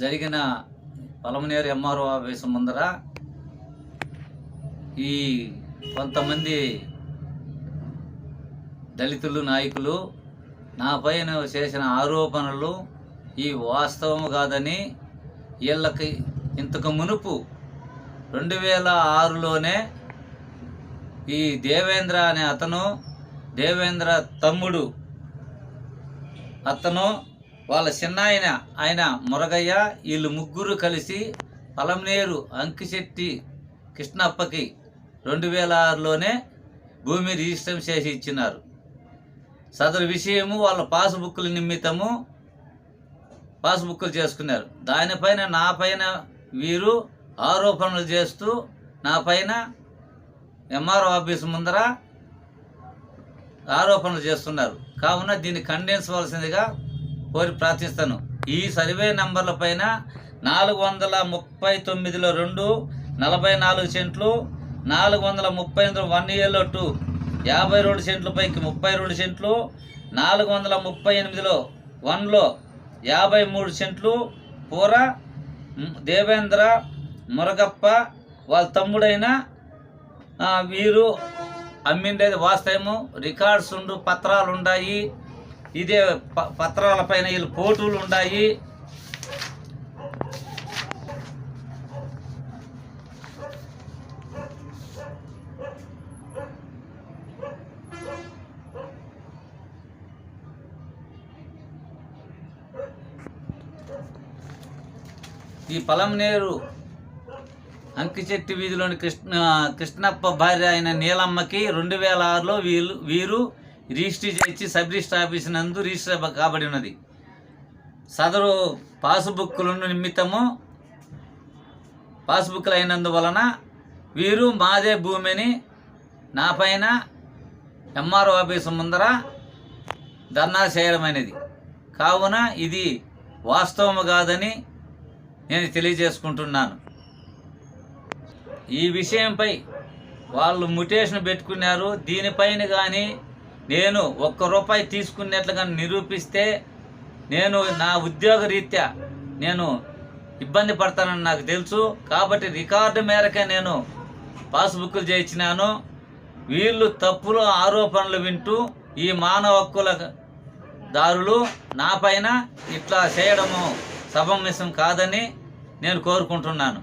జరిగిన Palamaner MRO office ముందర ఈ కొంతమంది దళితులు నాయకులు నా పైన చేసిన ఆరోపణలు ఈ వాస్తవం కాదని వీళ్ళకి ఇంతకు మునుపు రెండు వేల ఆరులోనే ఈ దేవేంద్ర అనే అతను దేవేంద్ర తమ్ముడు అతను వాళ్ళ చిన్నాయన ఆయన మురగయ్య వీళ్ళు ముగ్గురు కలిసి పలంనేరు అంకిశెట్టి కృష్ణప్పకి రెండు వేల ఆరులోనే భూమి రిజిస్టర్ చేసి ఇచ్చినారు. సదరు విషయము వాళ్ళ పాస్బుక్ల నిమిత్తము పాస్బుక్లు చేసుకున్నారు. దానిపైన నా పైన వీరు ఆరోపణలు చేస్తూ నా పైన ఎంఆర్ఓ ఆఫీస్ ముందర ఆరోపణలు చేస్తున్నారు. కావున దీన్ని ఖండించవలసిందిగా కోరి ప్రార్థిస్తాను. ఈ సర్వే నంబర్ల పైన నాలుగు వందల ముప్పై తొమ్మిదిలో రెండు నలభై నాలుగు సెంట్లు నాలుగు వందల ముప్పై ఎనిమిది వన్ ఇయర్లో టూ యాభై రెండు సెంట్ల పైకి ముప్పై రెండు సెంట్లు నాలుగు వందల ముప్పై ఎనిమిదిలో వన్లో యాభై మూడు సెంట్లు పూర దేవేంద్ర మురగప్ప వాళ్ళ తమ్ముడైన వీరు అమ్మిండేది వాస్తవము. రికార్డ్స్ ఉండు పత్రాలు ఉన్నాయి ఇదే ప- పత్రాల పైన వీళ్ళు ఫోటోలు ఉన్నాయి ఈ పలంనేరు అంకిచెట్టి వీధిలోని కృష్ణ కృష్ణప్ప భార్య అయిన నీలమ్మకి రెండు వేల ఆరులో వీళ్ళు వీరు రిజిస్టర్ చేయించి సబ్ రిజిస్టర్ ఆఫీస్ నందు రిజిస్టర్ కాబడి ఉన్నది. సదరు పాస్బుక్ల నిమిత్తము పాస్బుక్లు అయినందువలన వీరు మాదే భూమిని నా పైన ఎంఆర్ఓ ఆఫీసు ముందర ధర్నా చేయడమైనది. కావున ఇది వాస్తవము కాదని నేను తెలియజేసుకుంటున్నాను. ఈ విషయంపై వాళ్ళు ముటేషన్ పెట్టుకున్నారు. దీనిపైన కానీ నేను ఒక్క రూపాయి తీసుకున్నట్లుగా నిరూపిస్తే నేను నా ఉద్యోగ రీత్యా నేను ఇబ్బంది పడతానని నాకు తెలుసు. కాబట్టి రికార్డు మేరకే నేను పాస్బుక్లు చేయించినాను. వీళ్ళు తప్పులు ఆరోపణలు వింటూ ఈ మానవ హక్కుల దారులు నా పైన ఇట్లా చేయడము సమంజసం కాదని నేను కోరుకుంటున్నాను.